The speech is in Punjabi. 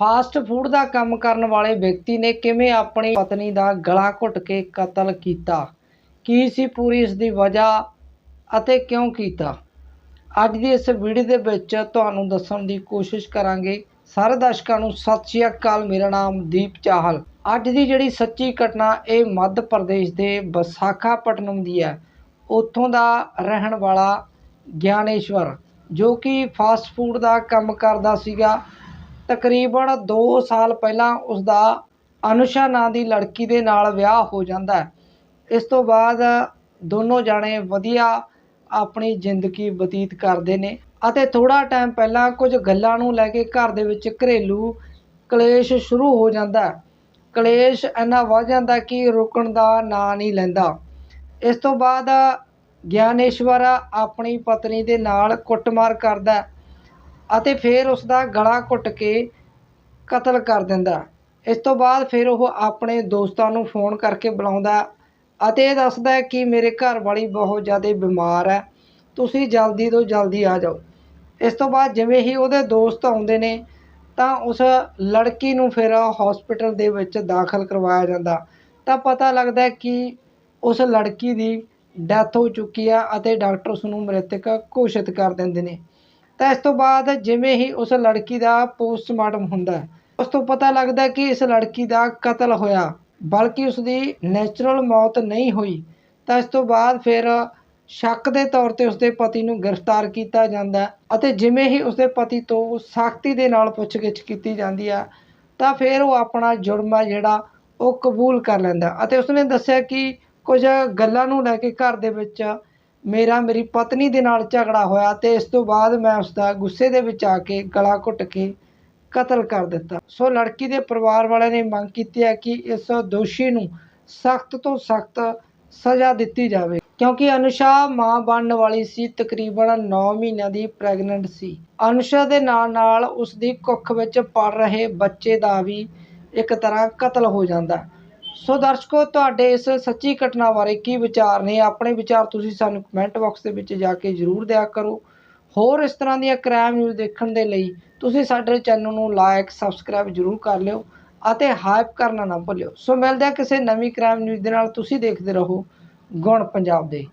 ਫਾਸਟ ਫੂਡ ਦਾ ਕੰਮ ਕਰਨ ਵਾਲੇ ਵਿਅਕਤੀ ਨੇ ਕਿਵੇਂ ਆਪਣੀ ਪਤਨੀ ਦਾ ਗਲਾ ਘੁੱਟ ਕੇ ਕਤਲ ਕੀਤਾ? ਕੀ ਸੀ ਪੂਰੀ ਇਸ ਦੀ ਵਜ੍ਹਾ ਅਤੇ ਕਿਉਂ ਕੀਤਾ? ਅੱਜ ਦੀ ਇਸ ਵੀਡੀਓ ਦੇ ਵਿੱਚ ਤੁਹਾਨੂੰ ਦੱਸਣ ਦੀ ਕੋਸ਼ਿਸ਼ ਕਰਾਂਗੇ। ਸਾਰੇ ਦਰਸ਼ਕਾਂ ਨੂੰ ਸਤਿ ਸ਼੍ਰੀ ਅਕਾਲ, ਮੇਰਾ ਨਾਮ ਦੀਪ ਚਾਹਲ। ਅੱਜ ਦੀ ਜਿਹੜੀ ਸੱਚੀ ਘਟਨਾ, ਇਹ ਮੱਧ ਪ੍ਰਦੇਸ਼ ਦੇ ਵਿਸਾਖਾਪਟਨਮ ਦੀ ਹੈ। ਉੱਥੋਂ ਦਾ ਰਹਿਣ ਵਾਲਾ ਗਿਆਨੇਸ਼ਵਰ, ਜੋ ਕਿ ਫਾਸਟ ਫੂਡ ਦਾ ਕੰਮ ਕਰਦਾ ਸੀਗਾ। ਤਕਰੀਬਨ 2 ਸਾਲ ਪਹਿਲਾਂ ਉਸ ਦਾ ਅਨੁਸ਼ਾ ਨਾਂ ਦੀ ਲੜਕੀ ਦੇ ਨਾਲ ਵਿਆਹ ਹੋ ਜਾਂਦਾ ਹੈ। ਇਸ ਤੋਂ ਬਾਅਦ ਦੋਨੋਂ ਜਾਣੇ ਵਧੀਆ ਆਪਣੀ ਜ਼ਿੰਦਗੀ ਬਤੀਤ ਕਰਦੇ ਨੇ ਅਤੇ ਥੋੜਾ ਟਾਈਮ ਪਹਿਲਾਂ ਕੁਝ ਗੱਲਾਂ ਨੂੰ ਲੈ ਕੇ ਘਰ ਦੇ ਵਿੱਚ ਘਰੇਲੂ ਕਲੇਸ਼ ਸ਼ੁਰੂ ਹੋ ਜਾਂਦਾ ਹੈ। ਕਲੇਸ਼ ਇੰਨਾ ਵੱਧ ਜਾਂਦਾ ਕਿ ਰੁਕਣ ਦਾ ਨਾਂ ਨਹੀਂ ਲੈਂਦਾ। ਇਸ ਤੋਂ ਬਾਅਦ ਗਿਆਨੇਸ਼ਵਰ ਆਪਣੀ ਪਤਨੀ ਦੇ ਨਾਲ ਕੁੱਟਮਾਰ ਕਰਦਾ ਅਤੇ ਫਿਰ ਉਸ ਦਾ ਗਲਾ ਘੁੱਟ ਕੇ ਕਤਲ ਕਰ ਦਿੰਦਾ। ਇਸ ਤੋਂ ਬਾਅਦ ਫਿਰ ਉਹ ਆਪਣੇ ਦੋਸਤਾਂ ਨੂੰ ਫੋਨ ਕਰਕੇ ਬੁਲਾਉਂਦਾ ਅਤੇ ਇਹ ਦੱਸਦਾ ਹੈ ਕਿ ਮੇਰੇ ਘਰ ਵਾਲੀ ਬਹੁਤ ਜ਼ਿਆਦਾ ਬਿਮਾਰ ਹੈ। ਤੁਸੀਂ ਜਲਦੀ ਤੋਂ ਜਲਦੀ ਆ ਜਾਓ। ਇਸ ਤੋਂ ਬਾਅਦ ਜਿਵੇਂ ਹੀ ਉਹਦੇ ਦੋਸਤ ਆਉਂਦੇ ਨੇ, ਤਾਂ ਉਸ ਲੜਕੀ ਨੂੰ ਫਿਰ ਹਸਪੀਟਲ ਦੇ ਵਿੱਚ ਦਾਖਲ ਕਰਵਾਇਆ ਜਾਂਦਾ। ਤਾਂ ਪਤਾ ਲੱਗਦਾ ਹੈ ਕਿ ਉਸ ਲੜਕੀ ਦੀ ਡੈਥ ਹੋ ਚੁੱਕੀ ਆ ਅਤੇ ਡਾਕਟਰ ਉਸ ਨੂੰ ਮ੍ਰਿਤਕ ਘੋਸ਼ਿਤ ਕਰ ਦਿੰਦੇ ਨੇ। ਤਾਂ ਇਸ ਤੋਂ ਬਾਅਦ ਜਿਵੇਂ ਹੀ ਉਸ ਲੜਕੀ ਦਾ ਪੋਸਟਮਾਰਟਮ ਹੁੰਦਾ ਉਸ ਤੋਂ ਪਤਾ ਲੱਗਦਾ ਕਿ ਇਸ ਲੜਕੀ ਦਾ ਕਤਲ ਹੋਇਆ। ਬਲਕਿ ਉਸਦੀ ਨੈਚੁਰਲ ਮੌਤ ਨਹੀਂ ਹੋਈ, ਤਾਂ ਇਸ ਤੋਂ ਬਾਅਦ ਫਿਰ ਸ਼ੱਕ ਦੇ ਤੌਰ ਤੇ ਉਸਦੇ ਪਤੀ ਨੂੰ ਗ੍ਰਿਫਤਾਰ ਕੀਤਾ ਜਾਂਦਾ ਅਤੇ ਜਿਵੇਂ ਹੀ ਉਸਦੇ ਪਤੀ ਤੋਂ ਸਖਤੀ ਦੇ ਨਾਲ ਪੁੱਛਗਿੱਛ ਕੀਤੀ ਜਾਂਦੀ ਆ ਤਾਂ ਫਿਰ ਉਹ ਆਪਣਾ ਜੁਰਮ ਆ ਜਿਹੜਾ ਉਹ ਕਬੂਲ ਕਰ ਲੈਂਦਾ ਅਤੇ ਉਸਨੇ ਦੱਸਿਆ ਕਿ ਕੁਝ ਗੱਲਾਂ ਨੂੰ ਲੈ ਕੇ ਘਰ ਦੇ ਵਿੱਚ ਮੇਰਾ, ਮੇਰੀ ਪਤਨੀ ਦੇ ਨਾਲ ਝਗੜਾ ਹੋਇਆ ਅਤੇ ਇਸ ਤੋਂ ਬਾਅਦ ਮੈਂ ਉਸਦਾ ਗੁੱਸੇ ਦੇ ਵਿੱਚ ਆ ਕੇ ਗਲਾ ਘੁੱਟ ਕੇ ਕਤਲ ਕਰ ਦਿੱਤਾ। ਸੋ ਲੜਕੀ ਦੇ ਪਰਿਵਾਰ ਵਾਲਿਆਂ ਨੇ ਮੰਗ ਕੀਤੀ ਹੈ ਕਿ ਇਸ ਦੋਸ਼ੀ ਨੂੰ ਸਖਤ ਤੋਂ ਸਖਤ ਸਜ਼ਾ ਦਿੱਤੀ ਜਾਵੇ, ਕਿਉਂਕਿ ਅਨੁਸ਼ਾ ਮਾਂ ਬਣਨ ਵਾਲੀ ਸੀ, ਤਕਰੀਬਨ 9 ਮਹੀਨਿਆਂ ਦੀ ਪ੍ਰੈਗਨੈਂਟ ਸੀ। ਅਨੁਸ਼ਾ ਦੇ ਨਾਲ ਨਾਲ ਉਸ ਦੀ ਕੁੱਖ ਵਿੱਚ ਪੜ ਰਹੇ ਬੱਚੇ ਦਾ ਵੀ ਇੱਕ ਤਰ੍ਹਾਂ ਕਤਲ ਹੋ ਜਾਂਦਾ। ਸੋ ਦਰਸ਼ਕੋ, ਤੁਹਾਡੇ ਇਸ ਸੱਚੀ ਘਟਨਾ ਬਾਰੇ ਕੀ ਵਿਚਾਰ ਨੇ? ਆਪਣੇ ਵਿਚਾਰ ਤੁਸੀਂ ਸਾਨੂੰ ਕਮੈਂਟ ਬਾਕਸ ਦੇ ਵਿੱਚ ਜਾ ਕੇ ਜ਼ਰੂਰ ਦਿਆ ਕਰੋ। ਹੋਰ ਇਸ ਤਰ੍ਹਾਂ ਦੀਆਂ ਕ੍ਰਾਈਮ ਨਿਊਜ਼ ਦੇਖਣ ਦੇ ਲਈ ਤੁਸੀਂ ਸਾਡੇ ਚੈਨਲ ਨੂੰ ਲਾਈਕ ਸਬਸਕ੍ਰਾਈਬ ਜ਼ਰੂਰ ਕਰ ਲਿਓ ਅਤੇ ਹਾਈਪ ਕਰਨਾ ਨਾ ਭੁੱਲਿਓ। ਸੋ ਮਿਲਦੇ ਹਾਂ ਕਿਸੇ ਨਵੀਂ ਕ੍ਰਾਈਮ ਨਿਊਜ਼ ਦੇ ਨਾਲ। ਤੁਸੀਂ ਦੇਖਦੇ ਰਹੋ ਗੁਣ ਪੰਜਾਬ ਦੇ।